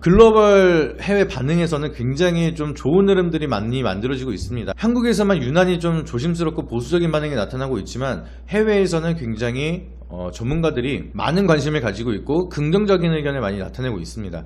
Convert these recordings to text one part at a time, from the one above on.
글로벌 해외 반응에서는 굉장히 좀 좋은 흐름들이 많이 만들어지고 있습니다. 한국에서만 유난히 좀 조심스럽고 보수적인 반응이 나타나고 있지만 해외에서는 굉장히 어, 전문가들이 많은 관심을 가지고 있고 긍정적인 의견을 많이 나타내고 있습니다.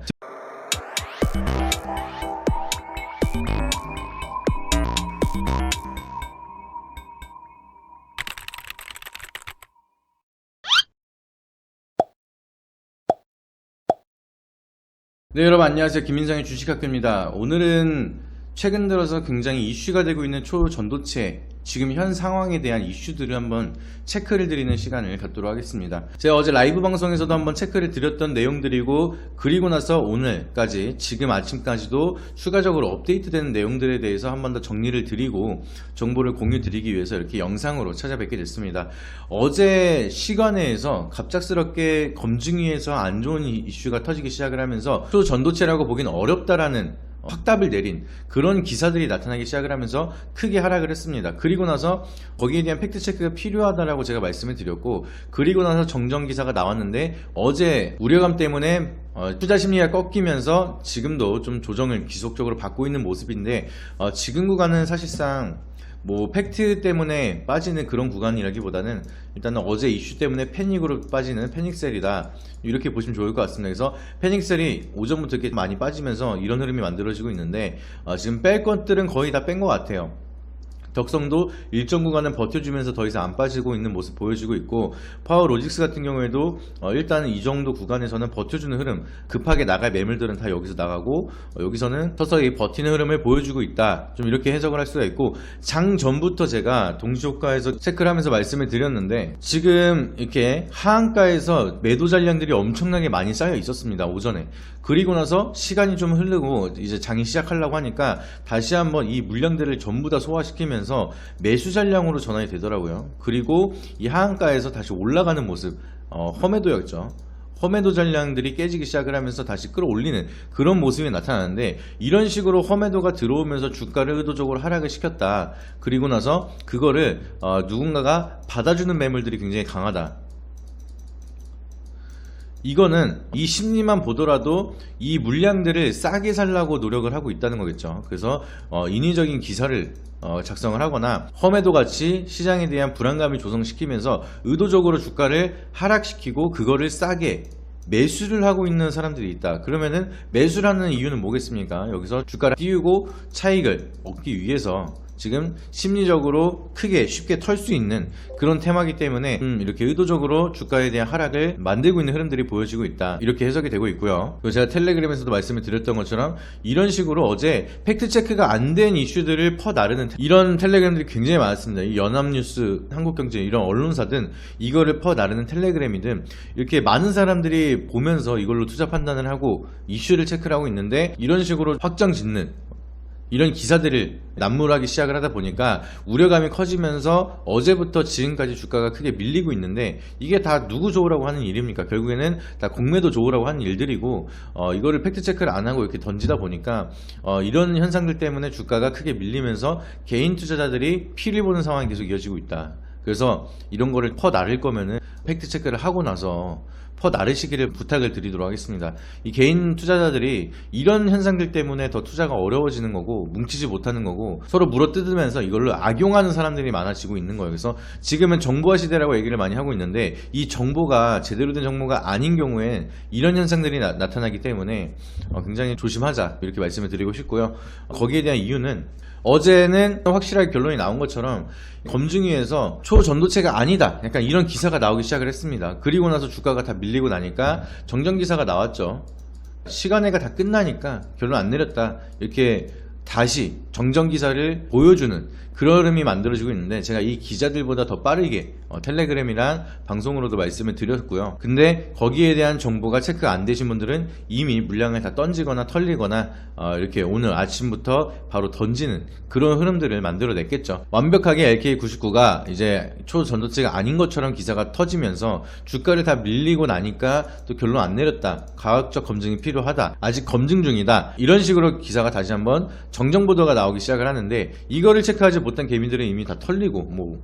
네, 여러분 안녕하세요. 김민상의 주식학교입니다. 오늘은 최근 들어서 굉장히 이슈가 되고 있는 초전도체 지금 현 상황에 대한 이슈들을 한번 체크를 드리는 시간을 갖도록 하겠습니다. 제가 어제 라이브 방송에서도 한번 체크를 드렸던 내용들이고 그리고 나서 오늘까지 지금 아침까지도 추가적으로 업데이트되는 내용들에 대해서 한번 더 정리를 드리고 정보를 공유 드리기 위해서 이렇게 영상으로 찾아뵙게 됐습니다. 어제 시간회에서 갑작스럽게 검증위에서 안 좋은 이- 이슈가 터지기 시작을 하면서 또 전도체라고 보기는 어렵다라는 확답을 내린 그런 기사들이 나타나기 시작을 하면서 크게 하락을 했습니다. 그리고 나서 거기에 대한 팩트 체크가 필요하다라고 제가 말씀을 드렸고 그리고 나서 정정 기사가 나왔는데 어제 우려감 때문에 어, 투자 심리가 꺾이면서 지금도 좀 조정을 지속적으로 받고 있는 모습인데 어, 지금 구간은 사실상 뭐 팩트 때문에 빠지는 그런 구간이라기보다는 일단은 어제 이슈 때문에 패닉으로 빠지는 패닉셀이다 이렇게 보시면 좋을 것 같습니다. 그래서 패닉셀이 오전부터 이렇게 많이 빠지면서 이런 흐름이 만들어지고 있는데 어, 지금 뺄 것들은 거의 다 뺀 것 같아요. 덕성도 일정 구간은 버텨주면서 더 이상 안 빠지고 있는 모습 보여주고 있고 파워 로직스 같은 경우에도 어, 일단은 이 정도 구간에서는 버텨주는 흐름 급하게 나갈 매물들은 다 여기서 나가고 어, 여기서는 서서히 버티는 흐름을 보여주고 있다. 좀 이렇게 해석을 할 수가 있고 장 전부터 제가 동시효과에서 체크를 하면서 말씀을 드렸는데 지금 이렇게 하한가에서 매도 잔량들이 엄청나게 많이 쌓여 있었습니다 오전에. 그리고 나서 시간이 좀 흐르고 이제 장이 시작하려고 하니까 다시 한번 이 물량들을 전부 다 소화시키면서 매수 잔량으로 전환이 되더라고요. 그리고 이 하한가에서 다시 올라가는 모습, 어, 험해도였죠. 험해도 잔량들이 깨지기 시작을 하면서 다시 끌어올리는 그런 모습이 나타나는데 이런 식으로 험해도가 들어오면서 주가를 의도적으로 하락을 시켰다. 그리고 나서 그거를 어, 누군가가 받아주는 매물들이 굉장히 강하다. 이거는 이 심리만 보더라도 이 물량들을 싸게 살라고 노력을 하고 있다는 거겠죠. 그래서 어, 인위적인 기사를 어, 작성을 하거나 험해도 같이 시장에 대한 불안감을 조성시키면서 의도적으로 주가를 하락시키고 그거를 싸게 매수를 하고 있는 사람들이 있다. 그러면은 매수라는 이유는 뭐겠습니까? 여기서 주가를 띄우고 차익을 얻기 위해서 지금 심리적으로 크게 쉽게 털 수 있는 그런 테마기 때문에 음, 이렇게 의도적으로 주가에 대한 하락을 만들고 있는 흐름들이 보여지고 있다. 이렇게 해석이 되고 있고요. 그리고 제가 텔레그램에서도 말씀을 드렸던 것처럼 이런 식으로 어제 팩트 체크가 안 된 이슈들을 퍼 나르는 테- 이런 텔레그램들이 굉장히 많았습니다. 이 연합뉴스, 한국경제 이런 언론사든 이거를 퍼 나르는 텔레그램이든 이렇게 많은 사람들이 보면서 이걸로 투자 판단을 하고 이슈를 체크를 하고 있는데 이런 식으로 확정 짓는 이런 기사들을 난무하기 시작을 하다 보니까 우려감이 커지면서 어제부터 지금까지 주가가 크게 밀리고 있는데 이게 다 누구 좋으라고 하는 일입니까? 결국에는 다 공매도 좋으라고 하는 일들이고 어, 이거를 팩트 체크를 안 하고 이렇게 던지다 보니까 어, 이런 현상들 때문에 주가가 크게 밀리면서 개인 투자자들이 피를 보는 상황이 계속 이어지고 있다. 그래서 이런 거를 퍼 나를 거면은 팩트 체크를 하고 나서 퍼 나르시기를 부탁을 드리도록 하겠습니다. 이 개인 투자자들이 이런 현상들 때문에 더 투자가 어려워지는 거고 뭉치지 못하는 거고 서로 물어뜯으면서 이걸로 악용하는 사람들이 많아지고 있는 거예요. 그래서 지금은 정보화 시대라고 얘기를 많이 하고 있는데 이 정보가 제대로 된 정보가 아닌 경우엔 이런 현상들이 나, 타나기 때문에 어, 굉장히 조심하자 이렇게 말씀을 드리고 싶고요. 거기에 대한 이유는 어제는 확실하게 결론이 나온 것처럼 검증위에서 초전도체가 아니다. 약간 이런 기사가 나오기 시작을 했습니다. 그리고 나서 주가가 다 밀리고 나니까 정정 기사가 나왔죠. 시간회가 다 끝나니까 결론 안 내렸다. 이렇게 다시 정정 기사를 보여주는 그런 흐름이 만들어지고 있는데 제가 이 기자들보다 더 빠르게 어, 텔레그램이랑 방송으로도 말씀을 드렸고요. 근데 거기에 대한 정보가 체크가 안 되신 분들은 이미 물량을 다 던지거나 털리거나 어, 이렇게 오늘 아침부터 바로 던지는 그런 흐름들을 만들어냈겠죠. 완벽하게 LK99가 이제 초전도체가 아닌 것처럼 기사가 터지면서 주가를 다 밀리고 나니까 또 결론 안 내렸다. 과학적 검증이 필요하다. 아직 검증 중이다. 이런 식으로 기사가 다시 한번 정정 보도가 나오기 시작을 하는데 이거를 체크하지 못한 개미들은 이미 다 털리고 뭐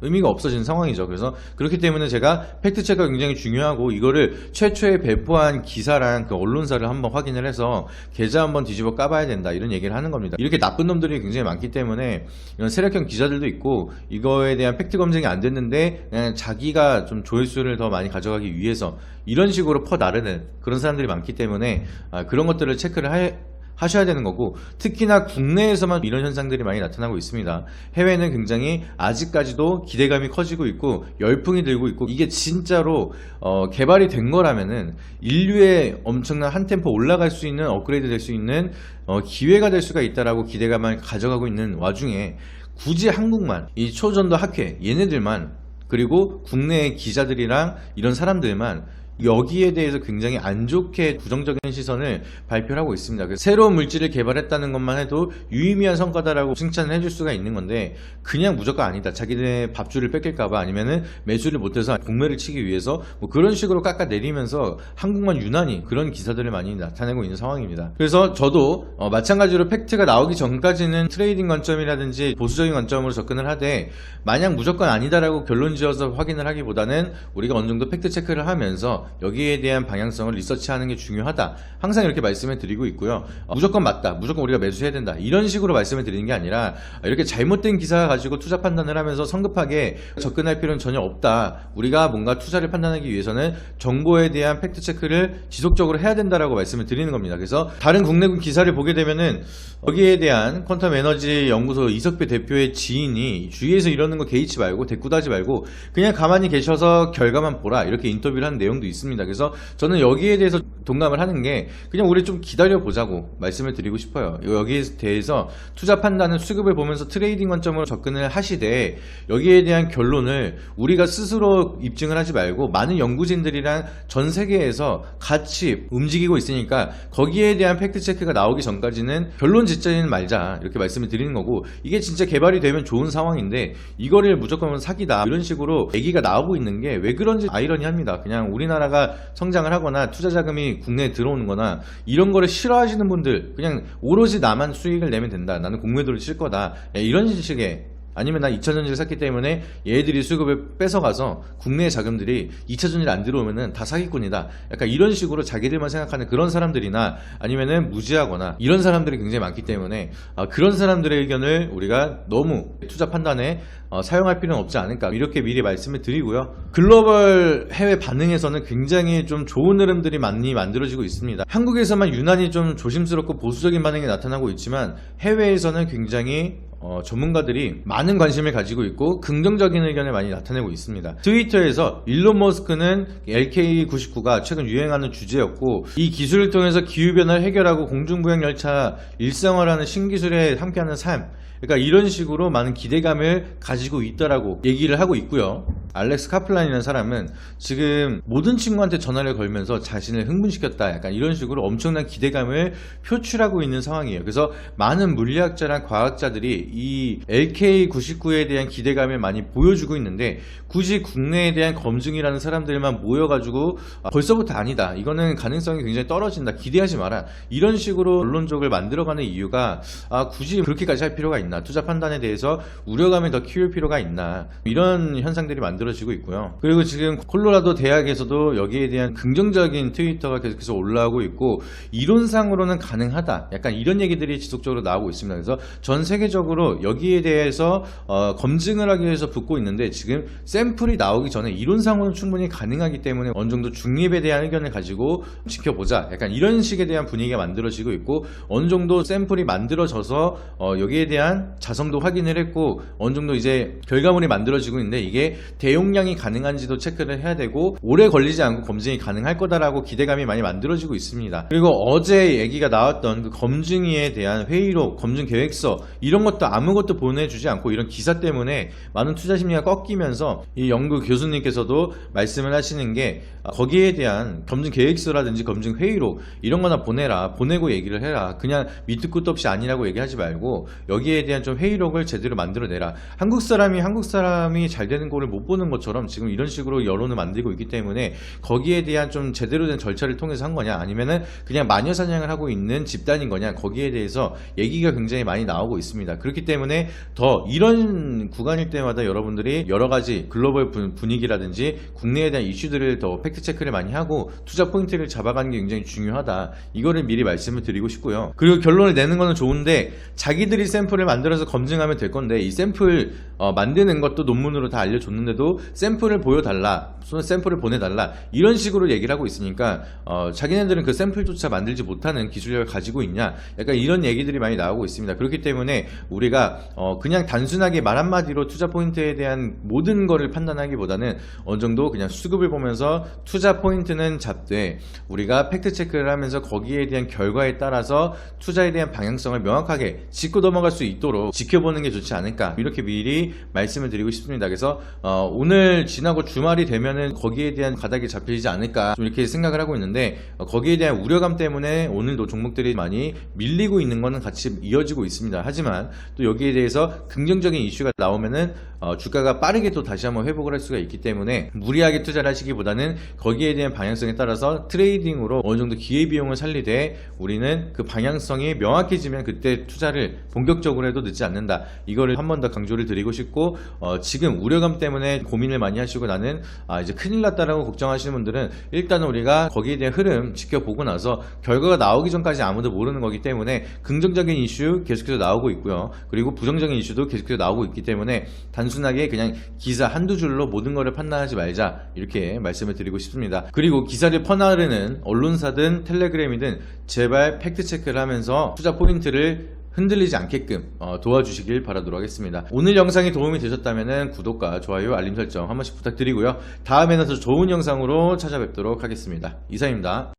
의미가 없어진 상황이죠. 그래서 그렇기 때문에 제가 팩트 체크가 굉장히 중요하고 이거를 최초에 배포한 기사랑 그 언론사를 한번 확인을 해서 계좌 한번 뒤집어 까봐야 된다 이런 얘기를 하는 겁니다. 이렇게 나쁜 놈들이 굉장히 많기 때문에 이런 세력형 기자들도 있고 이거에 대한 팩트 검증이 안 됐는데 자기가 좀 조회수를 더 많이 가져가기 위해서 이런 식으로 퍼 나르는 그런 사람들이 많기 때문에 아, 그런 것들을 체크를 할 하셔야 되는 거고 특히나 국내에서만 이런 현상들이 많이 나타나고 있습니다. 해외는 굉장히 아직까지도 기대감이 커지고 있고 열풍이 들고 있고 이게 진짜로 어, 개발이 된 거라면은 인류의 엄청난 한 템포 올라갈 수 있는 업그레이드 될 수 있는 어, 기회가 될 수가 있다라고 기대감을 가져가고 있는 와중에 굳이 한국만 이 초전도 학회 얘네들만 그리고 국내 기자들이랑 이런 사람들만 여기에 대해서 굉장히 안 좋게 부정적인 시선을 발표를 하고 있습니다. 새로운 물질을 개발했다는 것만 해도 유의미한 성과다라고 칭찬을 해줄 수가 있는 건데 그냥 무조건 아니다. 자기네 밥줄을 뺏길까봐 아니면은 매수를 못해서 공매를 치기 위해서 뭐 그런 식으로 깎아내리면서 한국만 유난히 그런 기사들을 많이 나타내고 있는 상황입니다. 그래서 저도 어, 마찬가지로 팩트가 나오기 전까지는 트레이딩 관점이라든지 보수적인 관점으로 접근을 하되 만약 무조건 아니다라고 결론 지어서 확인을 하기보다는 우리가 어느 정도 팩트 체크를 하면서 여기에 대한 방향성을 리서치하는 게 중요하다. 항상 이렇게 말씀을 드리고 있고요. 어, 무조건 맞다. 무조건 우리가 매수해야 된다. 이런 식으로 말씀을 드리는 게 아니라 이렇게 잘못된 기사 가지고 투자 판단을 하면서 성급하게 접근할 필요는 전혀 없다. 우리가 뭔가 투자를 판단하기 위해서는 정보에 대한 팩트 체크를 지속적으로 해야 된다라고 말씀을 드리는 겁니다. 그래서 다른 국내군 기사를 보게 되면은 여기에 대한 퀀텀 에너지 연구소 이석배 대표의 지인이 주위에서 이러는 거 개의치 말고 대꾸다지 말고 그냥 가만히 계셔서 결과만 보라 이렇게 인터뷰를 한 내용도 있 습니다. 그래서 저는 여기에 대해서 동감을 하는 게 그냥 우리 좀 기다려 보자고 말씀을 드리고 싶어요. 여기에 대해서 투자 판단은 수급을 보면서 트레이딩 관점으로 접근을 하시되 여기에 대한 결론을 우리가 스스로 입증을 하지 말고 많은 연구진들이랑 전 세계에서 같이 움직이고 있으니까 거기에 대한 팩트 체크가 나오기 전까지는 결론 짓지는 말자 이렇게 말씀을 드리는 거고 이게 진짜 개발이 되면 좋은 상황인데 이거를 무조건 사기다 이런 식으로 얘기가 나오고 있는 게 왜 그런지 아이러니합니다. 그냥 우리나라 가 성장을 하거나 투자 자금이 국내에 들어오는 거나 이런 거를 싫어하시는 분들 그냥 오로지 나만 수익을 내면 된다. 나는 공매도를 칠 거다. 예, 이런 식의 아니면 나 2차 전지를 샀기 때문에 얘들이 수급을 뺏어가서 국내 자금들이 2차 전지를 안 들어오면은 다 사기꾼이다. 약간 이런 식으로 자기들만 생각하는 그런 사람들이나 아니면은 무지하거나 이런 사람들이 굉장히 많기 때문에 아, 그런 사람들의 의견을 우리가 너무 투자 판단에 어, 사용할 필요는 없지 않을까 이렇게 미리 말씀을 드리고요. 글로벌 해외 반응에서는 굉장히 좀 좋은 흐름들이 많이 만들어지고 있습니다. 한국에서만 유난히 좀 조심스럽고 보수적인 반응이 나타나고 있지만 해외에서는 굉장히 어, 전문가들이 많은 관심을 가지고 있고 긍정적인 의견을 많이 나타내고 있습니다. 트위터에서 일론 머스크는 LK99가 최근 유행하는 주제였고 이 기술을 통해서 기후변화를 해결하고 공중부양 열차 일상화라는 신기술에 함께하는 삶 그러니까 이런 식으로 많은 기대감을 가지고 있다라고 얘기를 하고 있고요. 알렉스 카플란이라는 사람은 지금 모든 친구한테 전화를 걸면서 자신을 흥분시켰다. 약간 이런 식으로 엄청난 기대감을 표출하고 있는 상황이에요. 그래서 많은 물리학자랑 과학자들이 이 LK99에 대한 기대감을 많이 보여주고 있는데 굳이 국내에 대한 검증이라는 사람들만 모여가지고 아, 벌써부터 아니다. 이거는 가능성이 굉장히 떨어진다. 기대하지 마라. 이런 식으로 언론적을 만들어가는 이유가 아, 굳이 그렇게까지 할 필요가 있나? 투자 판단에 대해서 우려감을 더 키울 필요가 있나? 이런 현상들이 만들 어지고 있고요. 그리고 지금 콜로라도 대학에서도 여기에 대한 긍정적인 트위터가 계속해서 올라오고 있고 이론상으로는 가능하다. 약간 이런 얘기들이 지속적으로 나오고 있습니다. 그래서 전 세계적으로 여기에 대해서 어, 검증을 하기 위해서 붙고 있는데 지금 샘플이 나오기 전에 이론상으로는 충분히 가능하기 때문에 어느 정도 중립에 대한 의견을 가지고 지켜보자. 약간 이런 식에 대한 분위기가 만들어지고 있고 어느 정도 샘플이 만들어져서 어, 여기에 대한 자성도 확인을 했고 어느 정도 이제 결과물이 만들어지고 있는데 이게 대 용량이 가능한지도 체크를 해야 되고 오래 걸리지 않고 검증이 가능할 거다라고 기대감이 많이 만들어지고 있습니다. 그리고 어제 얘기가 나왔던 그 검증위에 대한 회의록, 검증 계획서 이런 것도 아무것도 보내주지 않고 이런 기사 때문에 많은 투자 심리가 꺾이면서 이 연구 교수님께서도 말씀을 하시는 게 아, 거기에 대한 검증 계획서라든지 검증 회의록 이런 거나 보내라 보내고 얘기를 해라 그냥 밑도 끝도 없이 아니라고 얘기하지 말고 여기에 대한 좀 회의록을 제대로 만들어내라. 한국 사람이 한국 사람이 잘 되는 거를 못 보는 것처럼 지금 이런 식으로 여론을 만들고 있기 때문에 거기에 대한 좀 제대로 된 절차를 통해서 한 거냐 아니면은 그냥 마녀 사냥을 하고 있는 집단인 거냐 거기에 대해서 얘기가 굉장히 많이 나오고 있습니다. 그렇기 때문에 더 이런 구간일 때마다 여러분들이 여러 가지 글로벌 분- 분위기라든지 국내에 대한 이슈들을 더 팩트 체크를 많이 하고 투자 포인트를 잡아가는 게 굉장히 중요하다. 이거를 미리 말씀을 드리고 싶고요. 그리고 결론을 내는 거는 좋은데 자기들이 샘플을 만들어서 검증하면 될 건데 이 샘플 어, 만드는 것도 논문으로 다 알려줬는데도 샘플을 보여달라, 또는 샘플을 보내달라 이런 식으로 얘기를 하고 있으니까 어, 자기네들은 그 샘플조차 만들지 못하는 기술력을 가지고 있냐 약간 이런 얘기들이 많이 나오고 있습니다. 그렇기 때문에 우리가 어, 그냥 단순하게 말 한마디로 투자 포인트에 대한 모든 거를 판단하기보다는 어느 정도 그냥 수급을 보면서 투자 포인트는 잡되 우리가 팩트 체크를 하면서 거기에 대한 결과에 따라서 투자에 대한 방향성을 명확하게 짚고 넘어갈 수 있도록 지켜보는 게 좋지 않을까 이렇게 미리 말씀을 드리고 싶습니다. 그래서 어, 오늘 지나고 주말이 되면 은 거기에 대한 가닥이 잡히지 않을까 좀 이렇게 생각을 하고 있는데 어, 거기에 대한 우려감 때문에 오늘도 종목들이 많이 밀리고 있는 거는 같이 이어지고 있습니다. 하지만 또 여기에 대해서 긍정적인 이슈가 나오면은 어, 주가가 빠르게 또 다시 한번 회복을 할 수가 있기 때문에 무리하게 투자를 하시기보다는 거기에 대한 방향성에 따라서 트레이딩으로 어느 정도 기회 비용을 살리되 우리는 그 방향성이 명확해지면 그때 투자를 본격적으로 해도 늦지 않는다. 이거를 한 번 더 강조를 드리고 싶고 어, 지금 우려감 때문에 고민을 많이 하시고 나는 아, 이제 큰일 났다라고 걱정하시는 분들은 일단은 우리가 거기에 대한 흐름 지켜보고 나서 결과가 나오기 전까지 아무도 모르는 거기 때문에 긍정적인 이슈 계속해서 나오고 있고요. 그리고 부정적인 이슈도 계속해서 나오고 있기 때문에 단순하게 그냥 기사 한두 줄로 모든 거를 판단하지 말자 이렇게 말씀을 드리고 싶습니다. 그리고 기사를 퍼나르는 언론사든 텔레그램이든 제발 팩트 체크를 하면서 투자 포인트를 흔들리지 않게끔 어, 도와주시길 바라도록 하겠습니다. 오늘 영상이 도움이 되셨다면 구독과 좋아요, 알림 설정 한 번씩 부탁드리고요. 다음에는 더 좋은 영상으로 찾아뵙도록 하겠습니다. 이상입니다.